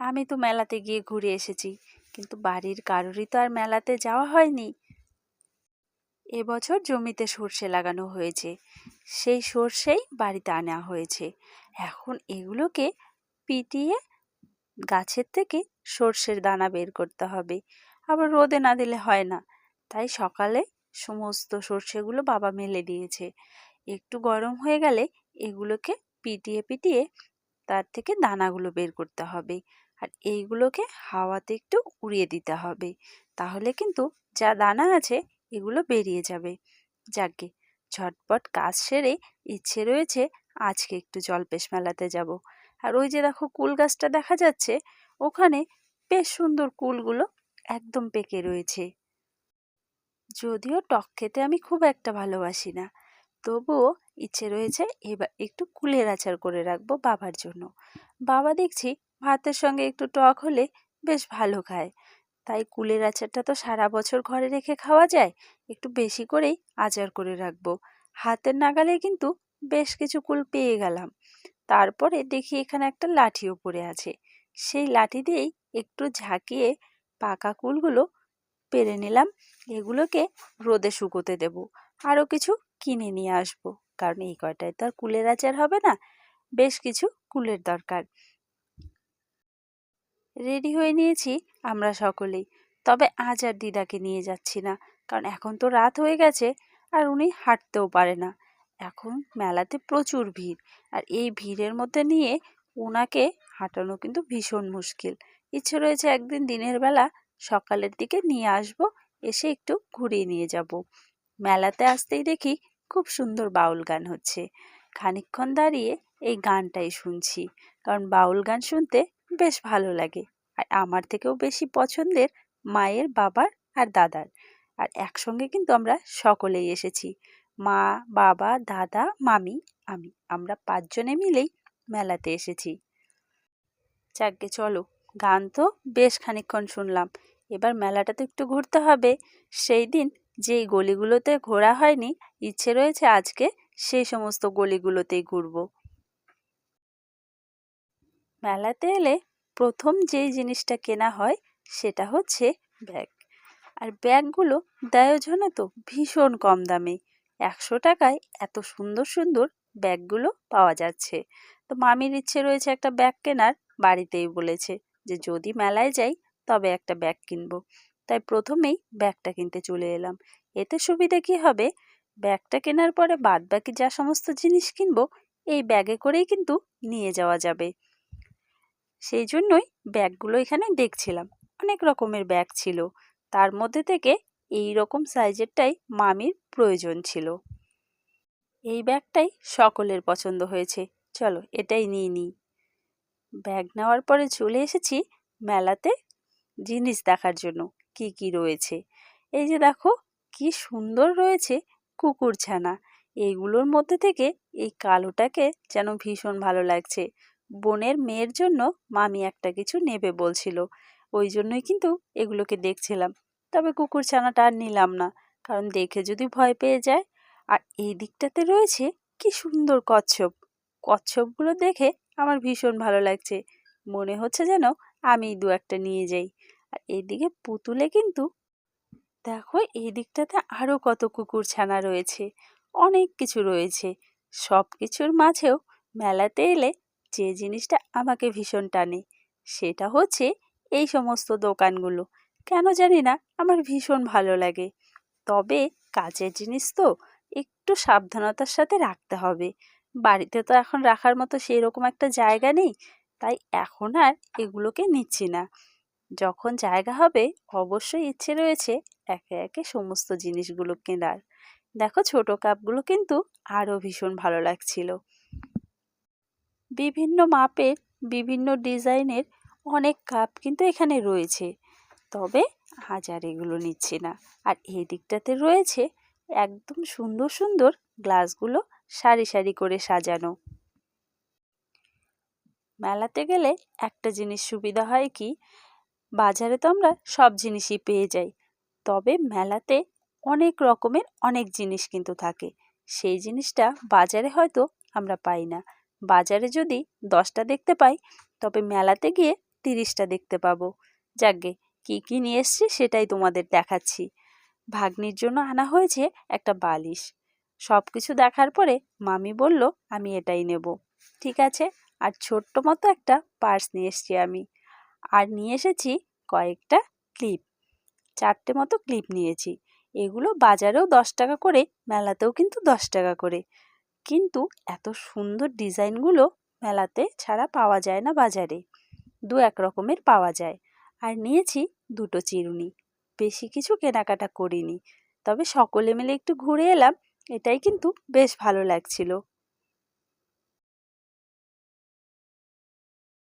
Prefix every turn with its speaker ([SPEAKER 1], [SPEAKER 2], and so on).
[SPEAKER 1] আমি তো মেলাতে গিয়ে ঘুরে এসেছি, কিন্তু বাড়ির কারোরই তো আর মেলাতে যাওয়া হয়নি। এবছর জমিতে সর্ষে লাগানো হয়েছে, সেই সর্ষেই বাড়িতে আনা হয়েছে। এখন এগুলোকে পিটিয়ে গাছের থেকে সর্ষের দানা বের করতে হবে। আবার রোদে না দিলে হয় না, তাই সকালে সমস্ত সর্ষেগুলো বাবা মেলে দিয়েছে। একটু গরম হয়ে গেলে এগুলোকে পিটিয়ে পিটিয়ে তার থেকে দানাগুলো বের করতে হবে। আর এইগুলোকে হাওয়াতে একটু উড়িয়ে দিতে হবে। তাহলে কিন্তু যা দানা আছে, এগুলো বেরিয়ে যাবে। যাকে ঝটপট কাজ সেরে ইচ্ছে রয়েছে আজকে একটু জলপেশ মেলাতে যাব। আর ওই যে দেখো কুল গাছটা দেখা যাচ্ছে, ওখানে বেশ সুন্দর কুলগুলো একদম পেকে রয়েছে। যদিও টক খেতে আমি খুব একটা ভালোবাসি না, তবুও ইচ্ছে রয়েছে এবার একটু কুলের আচার করে রাখব বাবার জন্য। বাবা দেখছি ভাতের সঙ্গে একটু টক হলে বেশ ভালো খায়। তাই কুলের আচারটা তো সারা বছর ঘরে রেখে খাওয়া যায়, একটু বেশি করেই আচার করে রাখব। হাতের নাগালে কিন্তু বেশ কিছু কুল পেয়ে গেলাম। তারপরে দেখি এখানে একটা লাঠিও পড়ে আছে। সেই লাঠি দিয়েই একটু ঝাঁকিয়ে পাকা কুলগুলো পেরে নিলাম। এগুলোকে রোদে শুকোতে দেব। আরও কিছু কিনে নিয়ে আসব। কারণ এই কয়টায় তো আর কুলের আচার হবে না, বেশ কিছু কুলের দরকার। রেডি হয়ে নিয়েছি আমরা সকলেই। তবে আজ আর দিদাকে নিয়ে যাচ্ছি না, কারণ এখন তো রাত হয়ে গেছে আর উনি হাঁটতেও পারে না। এখন মেলাতে প্রচুর ভিড় আর এই ভিড়ের মধ্যে নিয়ে ওনাকে হাঁটানো কিন্তু ভীষণ মুশকিল। ইচ্ছে রয়েছে একদিন দিনের বেলা সকালের দিকে নিয়ে আসব, এসে একটু ঘুরিয়ে নিয়ে যাব। মেলাতে আসতেই দেখি খুব সুন্দর বাউল গান হচ্ছে। খানিকক্ষণ দাঁড়িয়ে এই গানটাই শুনছি, কারণ বাউল গান শুনতে বেশ ভালো লাগে। আর আমার থেকেও বেশি পছন্দের মায়ের বাবার আর দাদার। আর একসঙ্গে কিন্তু আমরা সকলেই এসেছি। মা, বাবা, দাদা, মামি, আমি। আমরা পাঁচজনে মিলেই মেলাতে এসেছি। যাকে চলো। গান তো বেশ খানিকক্ষণ শুনলাম। এবার মেলাটা তো একটু ঘুরতে হবে। সেই দিন যেই গলিগুলোতে ঘোরা হয়নি, ইচ্ছে রয়েছে আজকে সেই সমস্ত গলিগুলোতেই ঘুরবো। মেলাতে এলে প্রথম যেই জিনিসটা কেনা হয় সেটা হচ্ছে ব্যাগ। আর ব্যাগগুলো দেয় জানো তো ভীষণ কম দামে। একশো টাকায় এত সুন্দর সুন্দর ব্যাগগুলো পাওয়া যাচ্ছে। তো মামির ইচ্ছে রয়েছে একটা ব্যাগ কেনার, বাড়িতেই বলেছে যে যদি মেলায় যাই তবে একটা ব্যাগ কিনবো। তাই প্রথমেই ব্যাগটা কিনতে চলে এলাম। এতে সুবিধা কি হবে? ব্যাগটা কেনার পরে বাদ বাকি যা সমস্ত জিনিস কিনবো, এই ব্যাগে করেই কিন্তু নিয়ে যাওয়া যাবে। সেই জন্যই ব্যাগগুলো এখানে দেখছিলাম। অনেক রকমের ব্যাগ ছিল। তার মধ্যে থেকে এই রকম সাইজেরটাই মামির প্রয়োজন ছিল। এই ব্যাগটাই সকলের পছন্দ হয়েছে। চলো এটাই নিয়ে নিই। ব্যাগ নেওয়ার পরে চলে এসেছি মেলাতে জিনিস দেখার জন্য। কি কি রয়েছে? এই যে দেখো, কি সুন্দর রয়েছে কুকুর ছানা। এইগুলোর মধ্যে থেকে এই কালোটাকে যেন ভীষণ ভালো লাগছে। বোনের মেয়ের জন্য মামি একটা কিছু নেবে বলছিল। ওই জন্যই কিন্তু এগুলোকে দেখছিলাম। তবে কুকুর ছানাটা আর নিলাম না, কারণ দেখে যদি ভয় পেয়ে যায়। আর এই দিকটাতে রয়েছে কি সুন্দর কচ্ছপ। কচ্ছপগুলো দেখে আমার ভীষণ ভালো লাগছে। মনে হচ্ছে যেন আমি দু একটা নিয়ে যাই। আর এইদিকে পুতুলে কিন্তু দেখো, এই দিকটাতে আরও কত কুকুর ছানা রয়েছে। অনেক কিছু রয়েছে। সব কিছুর মাঝেও মেলাতে এলে যে জিনিসটা আমাকে ভীষণ টানে, সেটা হচ্ছে এই সমস্ত দোকানগুলো। কেন জানি না, আমার ভীষণ ভালো লাগে। তবে কাজের জিনিস তো একটু সাবধানতার সাথে রাখতে হবে। বাড়িতে তো এখন রাখার মতো সেই রকম একটা জায়গা নেই, তাই এখন আর এগুলোকে নিচ্ছি না। যখন জায়গা হবে, অবশ্যই ইচ্ছে রয়েছে একে একে সমস্ত জিনিসগুলো কেনার। দেখো ছোট কাপগুলো কিন্তু আরও ভীষণ ভালো লাগছিল। বিভিন্ন মাপের, বিভিন্ন ডিজাইনের অনেক কাপ কিন্তু এখানে রয়েছে। তবে হাজার এগুলো নিচ্ছে না। আর এই দিকটাতে রয়েছে একদম সুন্দর সুন্দর গ্লাসগুলো সারি সারি করে সাজানো। মেলাতে গেলে একটা জিনিস সুবিধা হয় কি, বাজারে তো আমরা সব জিনিসই পেয়ে যাই। তবে মেলাতে অনেক রকমের অনেক জিনিস কিন্তু থাকে। সেই জিনিসটা বাজারে হয়তো আমরা পাই না। বাজারে যদি দশটা দেখতে পাই, তবে মেলাতে গিয়ে তিরিশটা দেখতে পাবো। যাকগে, কী কী নিয়ে এসছি সেটাই তোমাদের দেখাচ্ছি। ভাগ্নির জন্য আনা হয়েছে একটা বালিশ। সব কিছু দেখার পরে মামি বলল, আমি এটাই নেব। ঠিক আছে, আর ছোট্ট মতো একটা পার্স নিয়ে এসেছি আমি। আর নিয়ে এসেছি কয়েকটা ক্লিপ। চারটে মতো ক্লিপ নিয়েছি। এগুলো বাজারেও দশ টাকা করে, মেলাতেও কিন্তু দশ টাকা করে। কিন্তু এত সুন্দর ডিজাইনগুলো মেলাতে ছাড়া পাওয়া যায় না বাজারে। দু এক রকমের পাওয়া যায়। আর নিয়েছি দুটো চিরুনি। বেশি কিছু কেনাকাটা করিনি। তবে সকলে মিলে একটু ঘুরে এলাম। এটাই কিন্তু বেশ ভালো লাগছিল।